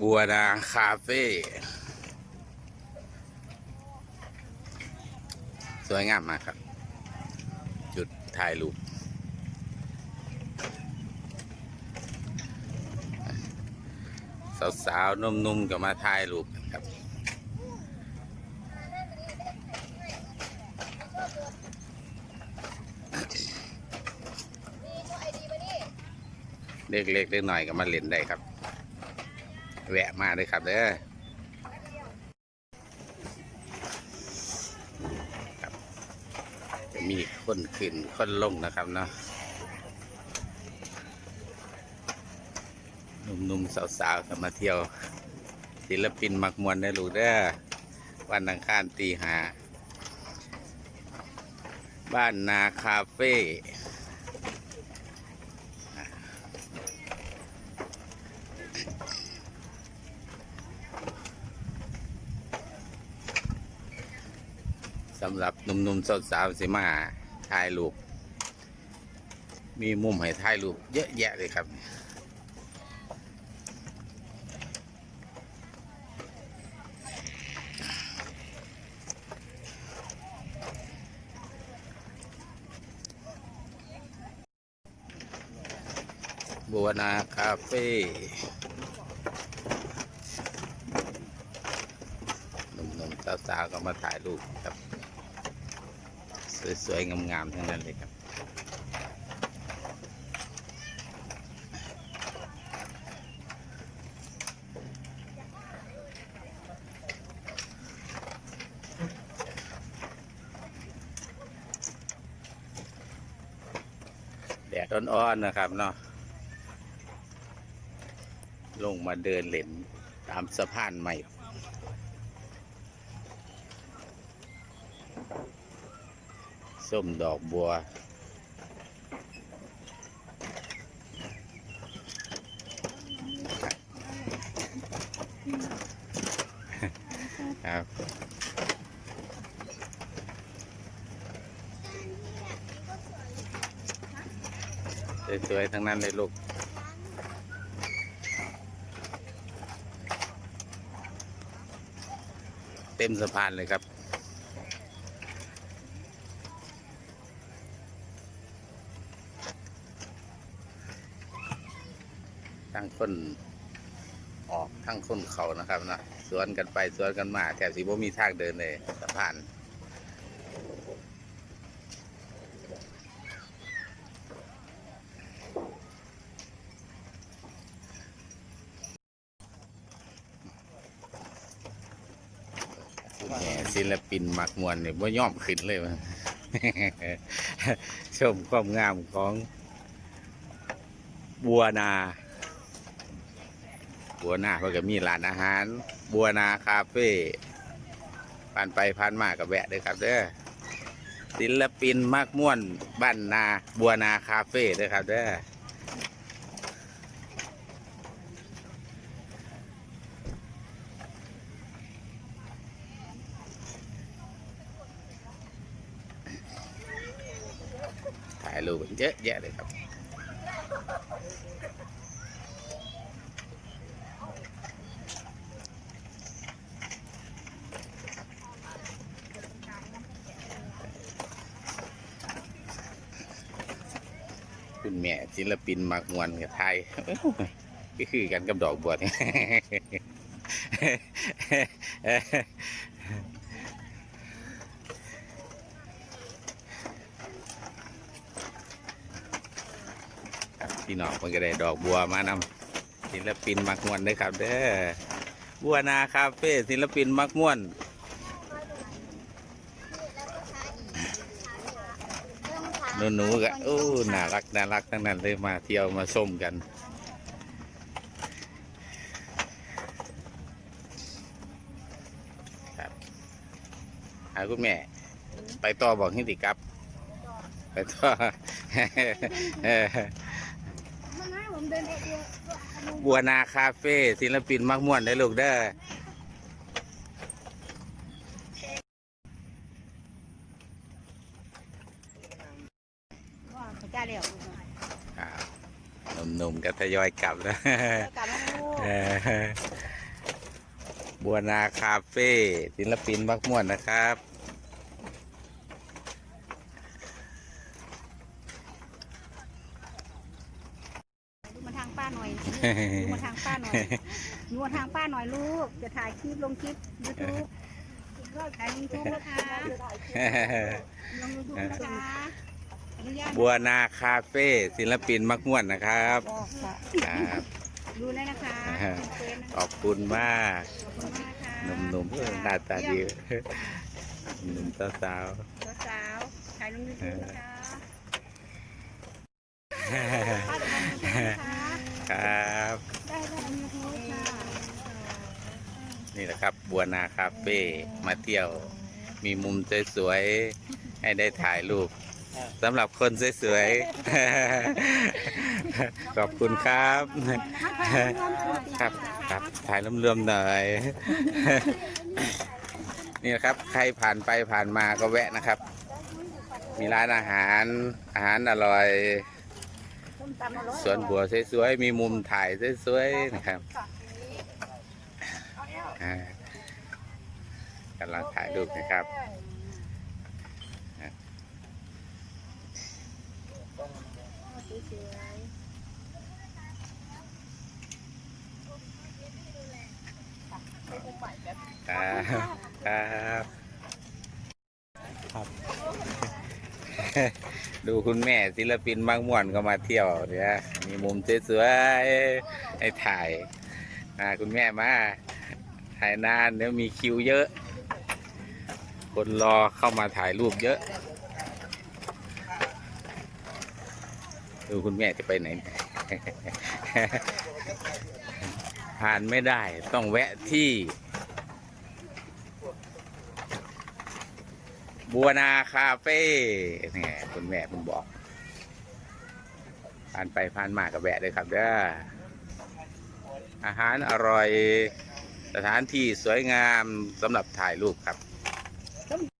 บัวนาคาเฟ่สวยงามมากครับ จุดถ่ายรูปสาวๆนุ่มๆก็มาถ่ายรูปครับ เล็กๆเล็กหน่อยก็มาเล่นได้ครับ แวะมาเลยครับเด้อครับจะมีคนขึ้นคนลงนะครับเนาะหนุ่มๆสาวๆก็มาเที่ยว ศิลปินมักมวนได้รู้เด้อวันอังคารตีหา บ้านนาคาเฟ่ สำหรับหนุ่มๆสาวๆสิมาถ่ายรูปมีมุมให้ถ่ายรูปเยอะแยะเลยครับ บัวนาคาเฟ่หนุ่มๆสาวๆก็มาถ่ายรูปครับ สวยๆ งามๆ ทั้งนั้นเลยครับ แดดอ่อน ๆ นะครับเนาะ ลงมาเดินเล่นตามสะพานใหม่ ส้มดอกบัว ครับสวยๆทั้งนั้นเลยลูกเต็มสะพานเลยครับ คนออกทั้งคนเขานะครับนะสวนกันไปสวนกันมาแถวสีบ่มีทางเดินเลยสะพานศิลปินมักมวนเนี่ยว่าย่อมขึ้นเลยมันชมความงามของบัวนา บัวนาเพื่อก็มีร้านอาหาร บัวนาคาเฟ่ผ่านไปผ่านมากับแวะเด้วยครับเด้อศิลปินมากม่วนบ้านนาบัวนาคาเฟ่เด้วยครับเด้อถ่ายรูปเยอะแยะเลยครับ คุณแม่ศิลปินมากมวนกับไทยก็คือกันกับดอกบัวนี่ครับพี่น้องมันก็ได้ดอกบัวมานำศิลปินมักมวนเด้อครับ เด้อบัวนาคาเฟ่ศิลปินมักมวน หนูๆก็โอ้น่ารักน่ารักทั้งนั้นเลยมาเที่ยวมาส้มกัน ครับหาคุณแม่ ไปต่อบอกให้ติครับ ไปต่อมันให้ผมเดินเองบัวนาคาเฟ่ศิลปินมักม่วนได้อลูกเด้อ ว่าเขาจ้าเดียวครับหนุ่มๆก็ทยอยกลับแล้วกลับมาลูกเออบัวนาคาเฟ่ศิลปินมักม่วนนะครับดูมาทางป้าหน่อยดูมาทางป้าหน่อยดูมาทางป้าหน่อยลูก จะถ่ายคลิปลงคลิปยูทูบถ่ายลงยูทูบนะคะลงยูทูบนะคะอนุญาต บัวนาคาเฟ่ศิลปินมักม่วนนะครับครับดูได้นะคะอ่าเฟซนะขอบคุณมากขอบคุณมากค่ะหนุ่มๆเออหน้าตาดีหนุ่มสาวสาวสาวๆถ่ายลงยูทูบนะคะๆป้าจะลงยูทูบนะคะครับได้ได้ลงยูทูบค่ะนี่แหละครับบัวนาคาเฟ่มาเที่ยว มีมุมสวยๆให้ได้ถ่ายรูป สำหรับคนสวยๆ ขอบคุณครับ ครับครับถ่ายรวมๆหน่อย นี่นะครับใครผ่านไปผ่านมาก็แวะนะครับ มีร้านอาหารอาหารอร่อยสวนบัวสวยๆ มีมุมถ่ายสวยๆ นะครับกำลังถ่ายรูปนะครับ ครับครับครับดูคุณแม่ศิลปินบางม่วนก็มาเที่ยวเนี่ยมีมุมสวยๆให้ถ่ายอ่าคุณแม่มา ถ่ายนานเดี๋ยวมีคิวเยอะ คนรอเข้ามาถ่ายรูปเยอะ ดูคุณแม่จะไปไหน ผ่านไม่ได้ต้องแวะที่ บัวนาคาเฟ่เนี่ยคุณแม่ผมบอก ผ่านไปผ่านมากับแวะเลยครับเด้ออาหารอร่อย สถานที่สวยงามสำหรับถ่ายรูปครับ